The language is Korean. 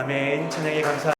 아멘. 찬양에 감사.